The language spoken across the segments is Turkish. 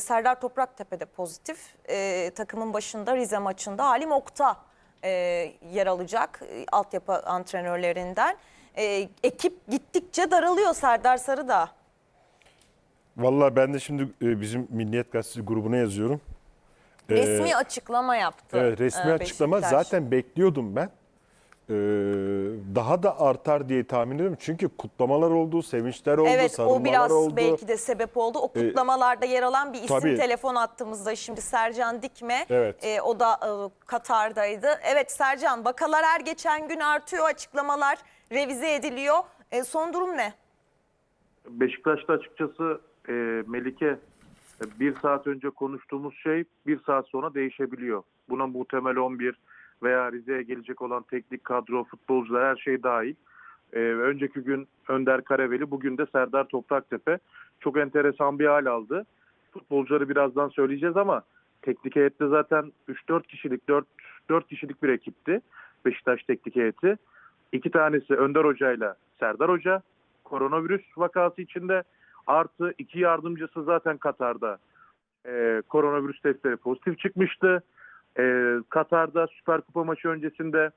Serdar Topraktepe de pozitif. Ee, takımın başında Rize maçında Halim Okta e, yer alacak e, altyapı antrenörlerinden. E, ekip gittikçe daralıyor Serdar Sarı da. Vallahi ben de şimdi e, bizim Milliyet Gazetesi grubuna yazıyorum. Ee, Resmi açıklama yaptı. Evet, resmi e, açıklama Beşiktaş. zaten bekliyordum ben. Ee, daha da artar diye tahmin ediyorum. Çünkü kutlamalar oldu, sevinçler oldu, Evet sarılmalar o biraz oldu. belki de sebep oldu. O Ee, kutlamalarda yer alan bir isim tabii. telefon attığımızda şimdi Sercan Dikme. Evet. e, o da e, Katar'daydı. Evet Sercan vakalar her geçen gün artıyor açıklamalar revize ediliyor. E, son durum ne? Beşiktaş'ta açıkçası e, Melike e, bir saat önce konuştuğumuz şey bir saat sonra değişebiliyor. Buna muhtemel 11 veya Rize'ye gelecek olan teknik kadro, futbolcular her şey dahil. E, önceki gün Önder Karaveli, bugün de Serdar Topraktepe. Çok enteresan bir hal aldı. Futbolcuları birazdan söyleyeceğiz ama teknik heyette zaten 3-4 kişilik, 4, 4 kişilik bir ekipti. Beşiktaş teknik heyeti. İki tanesi Önder Hoca ile Serdar Hoca koronavirüs vakası içinde artı iki yardımcısı zaten Katar'da e, koronavirüs testleri pozitif çıkmıştı. E, Katar'da Süper Kupa maçı öncesinde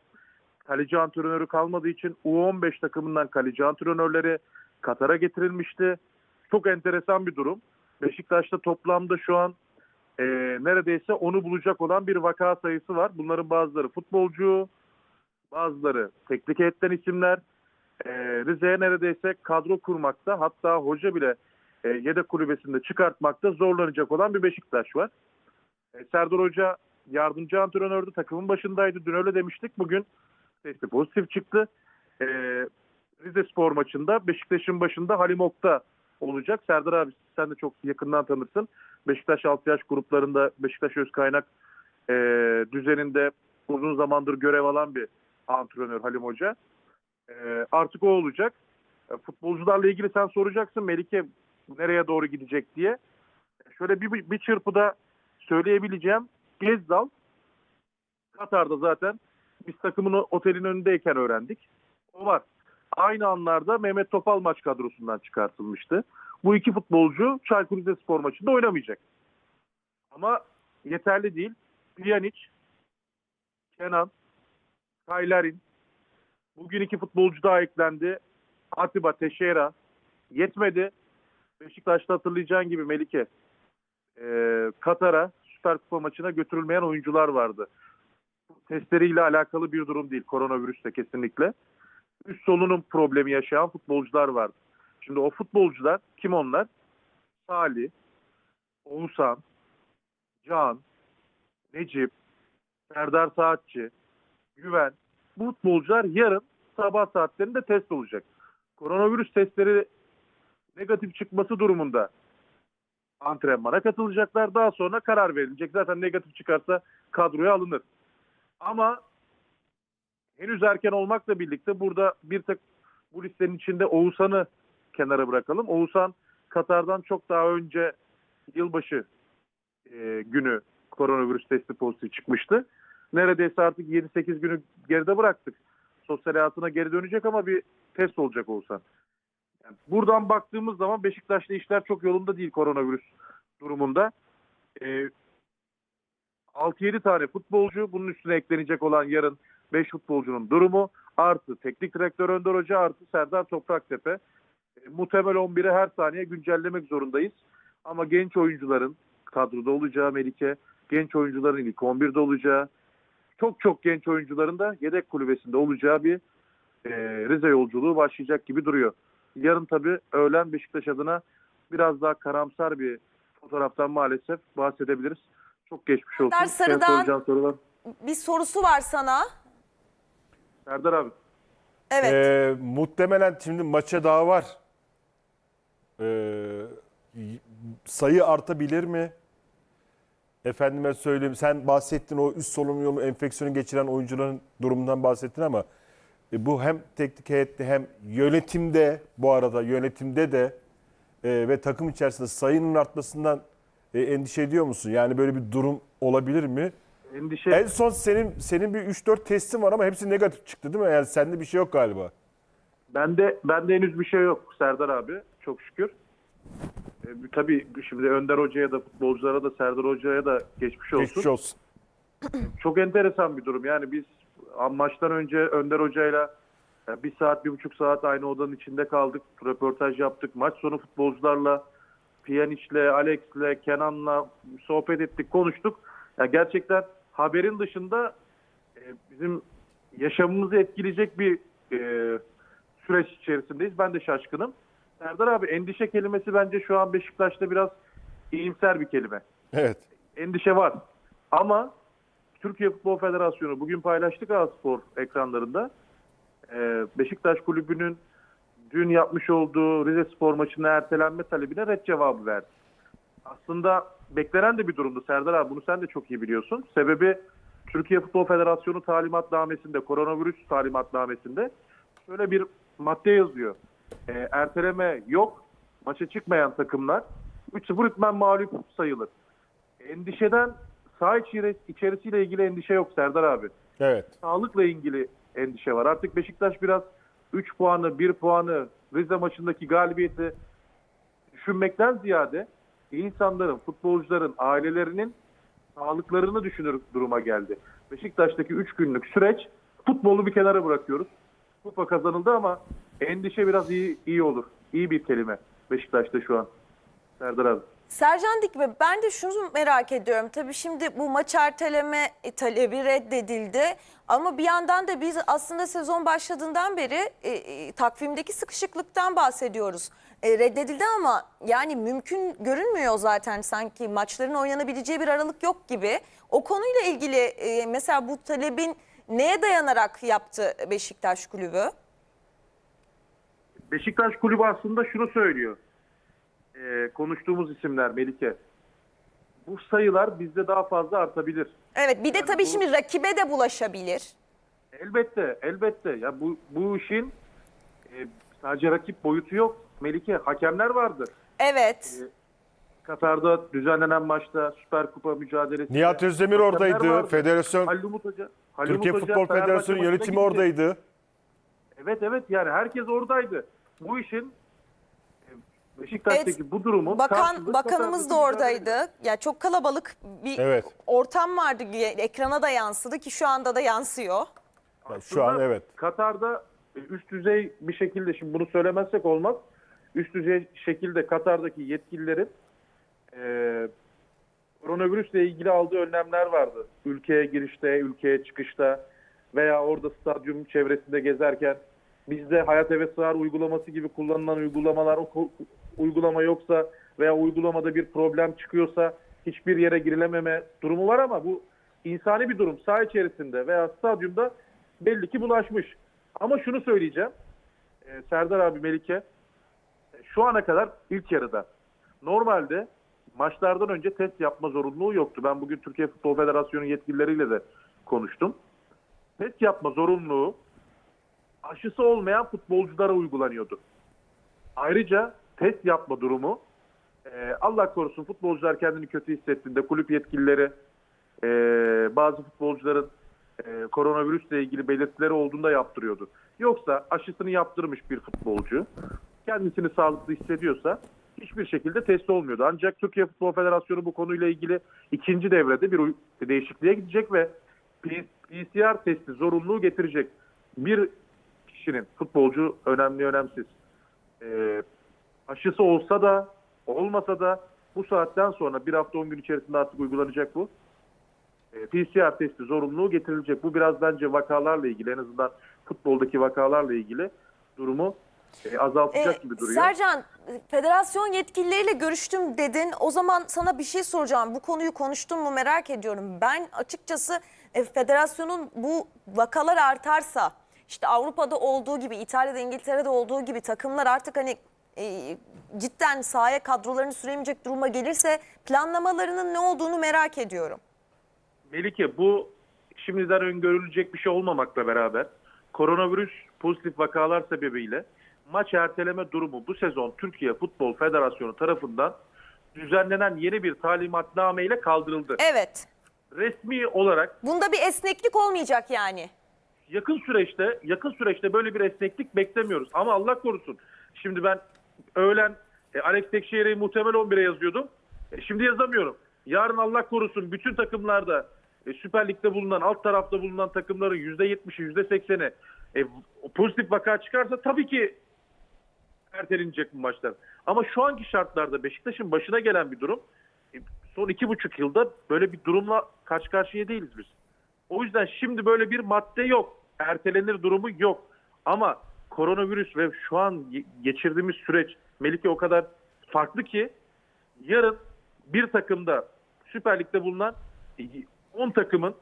kaleci antrenörü kalmadığı için U15 takımından kaleci antrenörleri Katar'a getirilmişti. Çok enteresan bir durum. Beşiktaş'ta toplamda şu an e, neredeyse onu bulacak olan bir vaka sayısı var. Bunların bazıları futbolcu, bazıları teknik heyetten isimler. E, Rize'ye neredeyse kadro kurmakta hatta hoca bile e, yedek kulübesinde çıkartmakta zorlanacak olan bir Beşiktaş var. E, Serdar Hoca yardımcı antrenördü, takımın başındaydı. Dün öyle demiştik. Bugün testi pozitif çıktı. E, Rize Spor maçında Beşiktaş'ın başında Halim Okta olacak. Serdar abi sen de çok yakından tanırsın. Beşiktaş alt yaş gruplarında Beşiktaş öz kaynak e, düzeninde uzun zamandır görev alan bir antrenör Halim Hoca. E, artık o olacak. E, futbolcularla ilgili sen soracaksın Melike nereye doğru gidecek diye. Şöyle bir, bir çırpıda söyleyebileceğim. Gezdal Katar'da zaten biz takımın otelin önündeyken öğrendik. O var. Aynı anlarda Mehmet Topal maç kadrosundan çıkartılmıştı. Bu iki futbolcu Çaykur Rizespor maçında oynamayacak. Ama yeterli değil. Pjanic, Kenan, Kaylarin, bugün iki futbolcu daha eklendi. Atiba, Teixeira yetmedi. Beşiktaş'ta hatırlayacağın gibi Melike e, Katar'a Süper Kupa maçına götürülmeyen oyuncular vardı. Testleriyle alakalı bir durum değil. Koronavirüste kesinlikle. Üst solunum problemi yaşayan futbolcular vardı. Şimdi o futbolcular kim onlar? Salih, Oğuzhan, Can, Necip, Serdar Saatçi, Güven. Bu futbolcular yarın sabah saatlerinde test olacak. Koronavirüs testleri negatif çıkması durumunda antrenmana katılacaklar. Daha sonra karar verilecek. Zaten negatif çıkarsa kadroya alınır. Ama henüz erken olmakla birlikte burada bir tek bu listenin içinde Oğuzhan'ı kenara bırakalım. Oğuzhan Katar'dan çok daha önce yılbaşı e, günü koronavirüs testi pozitif çıkmıştı. Neredeyse artık 7-8 günü geride bıraktık. Sosyal hayatına geri dönecek ama bir test olacak Oğuzhan. Yani buradan baktığımız zaman Beşiktaş'ta işler çok yolunda değil koronavirüs durumunda. Ee, 6-7 tane futbolcu bunun üstüne eklenecek olan yarın 5 futbolcunun durumu artı teknik direktör Önder Hoca artı Serdar Topraktepe. E, muhtemel 11'i her saniye güncellemek zorundayız. Ama genç oyuncuların kadroda olacağı Melike, genç oyuncuların ilk 11'de olacağı, çok çok genç oyuncuların da yedek kulübesinde olacağı bir e, Rize yolculuğu başlayacak gibi duruyor. Yarın tabii öğlen Beşiktaş adına biraz daha karamsar bir fotoğraftan maalesef bahsedebiliriz. Çok geçmiş olsun. Serdar Sarı'dan- sorular. Bir sorusu var sana. Serdar abi. Evet. Ee, muhtemelen şimdi maça daha var. Ee, sayı artabilir mi? Efendime söyleyeyim sen bahsettin o üst solunum yolu enfeksiyonu geçiren oyuncuların durumundan bahsettin ama e, bu hem teknik heyette hem yönetimde bu arada yönetimde de e, ve takım içerisinde sayının artmasından e, endişe ediyor musun? Yani böyle bir durum olabilir mi? Endişe En son senin senin bir 3-4 testin var ama hepsi negatif çıktı değil mi? Yani sende bir şey yok galiba. Bende bende henüz bir şey yok Serdar abi çok şükür. E, tabii şimdi Önder Hoca'ya da futbolculara da Serdar Hoca'ya da geçmiş olsun. Geçmiş olsun. Çok enteresan bir durum. Yani biz maçtan önce Önder Hoca'yla e, bir saat, bir buçuk saat aynı odanın içinde kaldık. Röportaj yaptık. Maç sonu futbolcularla, Pjanic'le, Alex'le, Kenan'la sohbet ettik, konuştuk. Yani gerçekten haberin dışında e, bizim yaşamımızı etkileyecek bir e, süreç içerisindeyiz. Ben de şaşkınım. Serdar abi endişe kelimesi bence şu an Beşiktaş'ta biraz iyimser bir kelime Evet. endişe var. Ama Türkiye Futbol Federasyonu bugün paylaştık A-Spor ekranlarında. Ee, Beşiktaş Kulübü'nün dün yapmış olduğu Rize Spor maçına ertelenme talebine red cevabı verdi. Aslında beklenen de bir durumdu Serdar abi. Bunu sen de çok iyi biliyorsun. Sebebi Türkiye Futbol Federasyonu talimatnamesinde, koronavirüs talimatnamesinde şöyle bir madde yazıyor. Ee, erteleme yok. Maça çıkmayan takımlar 3-0 hükmen mağlup sayılır. Endişeden saha içeri- içerisiyle ilgili endişe yok Serdar abi. Evet. Sağlıkla ilgili endişe var. Artık Beşiktaş biraz 3 puanı, 1 puanı Rize maçındaki galibiyeti düşünmekten ziyade insanların, futbolcuların, ailelerinin sağlıklarını düşünür duruma geldi. Beşiktaş'taki 3 günlük süreç futbolu bir kenara bırakıyoruz. Kupa kazanıldı ama endişe biraz iyi iyi olur. İyi bir kelime Beşiktaş'ta şu an. Serdar abi. Sercan Dikme ben de şunu merak ediyorum. Tabii şimdi bu maç erteleme talebi reddedildi. Ama bir yandan da biz aslında sezon başladığından beri e, e, takvimdeki sıkışıklıktan bahsediyoruz. E, reddedildi ama yani mümkün görünmüyor zaten sanki maçların oynanabileceği bir aralık yok gibi. O konuyla ilgili e, mesela bu talebin neye dayanarak yaptı Beşiktaş Kulübü? Beşiktaş kulübü aslında şunu söylüyor. Ee, konuştuğumuz isimler Melike. Bu sayılar bizde daha fazla artabilir. Evet bir de Yani tabii bu- şimdi rakibe de bulaşabilir. Elbette, elbette. Ya bu bu işin e, sadece rakip boyutu yok. Melike, hakemler vardır. Evet. Katar'da düzenlenen maçta Süper Kupa mücadelesi. Nihat Özdemir oradaydı. Federasyon Halil Umut Hoca. Halil Türkiye Umut Hoca Futbol Federasyonu yönetimi gitti. oradaydı. Evet evet yani herkes oradaydı. Bu işin Beşiktaş'taki bu durumun Bakan bakanımız da oradaydı. Ya çok kalabalık bir Evet. ortam vardı. Ekrana da yansıdı ki şu anda da yansıyor. Ya Şu an Aslında evet. Katar'da e, üst düzey bir şekilde şimdi bunu söylemezsek olmaz. Üst düzey şekilde Katar'daki yetkililerin e, koronavirüsle ilgili aldığı önlemler vardı. Ülkeye girişte, ülkeye çıkışta veya orada stadyum çevresinde gezerken bizde Hayat Eve Sığar uygulaması gibi kullanılan uygulamalar o uygulama yoksa veya uygulamada bir problem çıkıyorsa hiçbir yere girilememe durumu var ama bu insani bir durum. Saha içerisinde veya stadyumda belli ki bulaşmış. Ama şunu söyleyeceğim. Ee, Serdar abi Melike şu ana kadar ilk yarıda normalde maçlardan önce test yapma zorunluluğu yoktu. Ben bugün Türkiye Futbol Federasyonu yetkilileriyle de konuştum. Test yapma zorunluluğu aşısı olmayan futbolculara uygulanıyordu. Ayrıca test yapma durumu e, Allah korusun futbolcular kendini kötü hissettiğinde kulüp yetkilileri e, bazı futbolcuların e, koronavirüsle ilgili belirtileri olduğunda yaptırıyordu. Yoksa aşısını yaptırmış bir futbolcu kendisini sağlıklı hissediyorsa hiçbir şekilde test olmuyordu. Ancak Türkiye Futbol Federasyonu bu konuyla ilgili ikinci devrede bir değişikliğe gidecek ve PCR testi zorunluluğu getirecek. Bir kişinin futbolcu önemli önemsiz e, aşısı olsa da olmasa da bu saatten sonra bir hafta 10 gün içerisinde artık uygulanacak bu. E, PCR testi zorunluluğu getirilecek. Bu biraz bence vakalarla ilgili en azından futboldaki vakalarla ilgili durumu e, azaltacak Ee, gibi duruyor. Sercan, federasyon yetkilileriyle görüştüm dedin. O zaman sana bir şey soracağım. Bu konuyu konuştun mu merak ediyorum. Ben açıkçası e, federasyonun bu vakalar artarsa, işte Avrupa'da olduğu gibi, İtalya'da, İngiltere'de olduğu gibi takımlar artık hani e, cidden sahaya kadrolarını süremeyecek duruma gelirse planlamalarının ne olduğunu merak ediyorum. Melike bu şimdiden öngörülecek bir şey olmamakla beraber koronavirüs pozitif vakalar sebebiyle maç erteleme durumu bu sezon Türkiye Futbol Federasyonu tarafından düzenlenen yeni bir talimatname ile kaldırıldı. Evet. Resmi olarak Bunda bir esneklik olmayacak yani. yakın süreçte yakın süreçte böyle bir esneklik beklemiyoruz. Ama Allah korusun. Şimdi ben öğlen E, Alex Tekşehir'i muhtemel 11'e yazıyordum. E, şimdi yazamıyorum. Yarın Allah korusun bütün takımlarda e, Süper Lig'de bulunan, alt tarafta bulunan takımların %70'i, %80'i e, pozitif vaka çıkarsa tabii ki ertelenecek bu maçlar. Ama şu anki şartlarda Beşiktaş'ın başına gelen bir durum e, son iki buçuk yılda böyle bir durumla karşı karşıya değiliz biz. O yüzden şimdi böyle bir madde yok. Ertelenir durumu yok. Ama koronavirüs ve şu an ge- geçirdiğimiz süreç Melike o kadar farklı ki yarın bir takımda Süper Lig'de bulunan 10 takımın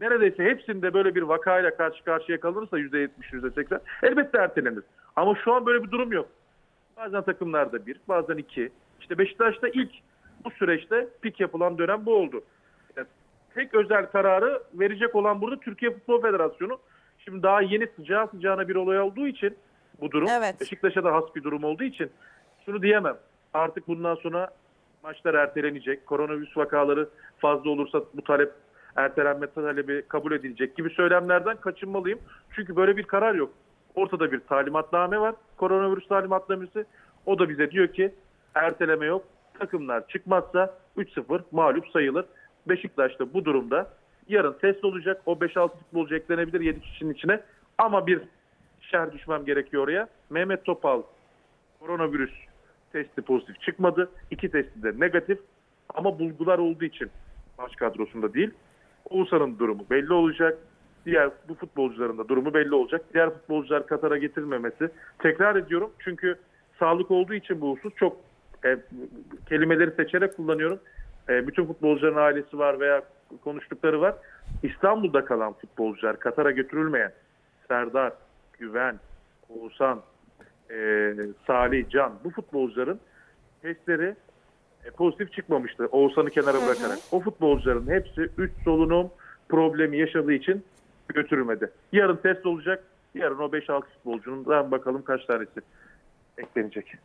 neredeyse hepsinde böyle bir vakayla karşı karşıya kalınırsa %70, %80 elbette ertelenir. Ama şu an böyle bir durum yok. Bazen takımlarda bir, bazen iki. İşte Beşiktaş'ta ilk bu süreçte pik yapılan dönem bu oldu. Yani tek özel kararı verecek olan burada Türkiye Futbol Federasyonu. Şimdi daha yeni sıcağı sıcağına bir olay olduğu için bu durum Evet. Beşiktaş'a da has bir durum olduğu için şunu diyemem. Artık bundan sonra maçlar ertelenecek. Koronavirüs vakaları fazla olursa bu talep ertelenme talebi kabul edilecek gibi söylemlerden kaçınmalıyım. Çünkü böyle bir karar yok. Ortada bir talimatname var. Koronavirüs talimatnamesi. O da bize diyor ki erteleme yok. Takımlar çıkmazsa 3-0 mağlup sayılır. Beşiktaş da bu durumda yarın test olacak. O 5-6 futbolcu eklenebilir 7 kişinin içine. Ama bir şer düşmem gerekiyor oraya. Mehmet Topal koronavirüs testi pozitif çıkmadı. İki testi de negatif. Ama bulgular olduğu için maç kadrosunda değil. Oğuzhan'ın durumu belli olacak. Diğer bu futbolcuların da durumu belli olacak. Diğer futbolcular Katar'a getirilmemesi. Tekrar ediyorum çünkü sağlık olduğu için bu husus çok e, kelimeleri seçerek kullanıyorum. E, bütün futbolcuların ailesi var veya konuştukları var. İstanbul'da kalan futbolcular Katar'a götürülmeyen Serdar, Güven, Oğuzhan, e, Salih, Can bu futbolcuların testleri e, pozitif çıkmamıştı Oğuzhan'ı kenara bırakarak. O futbolcuların hepsi 3 solunum problemi yaşadığı için götürülmedi. Yarın test olacak. Yarın o 5-6 futbolcunun bakalım kaç tanesi eklenecek.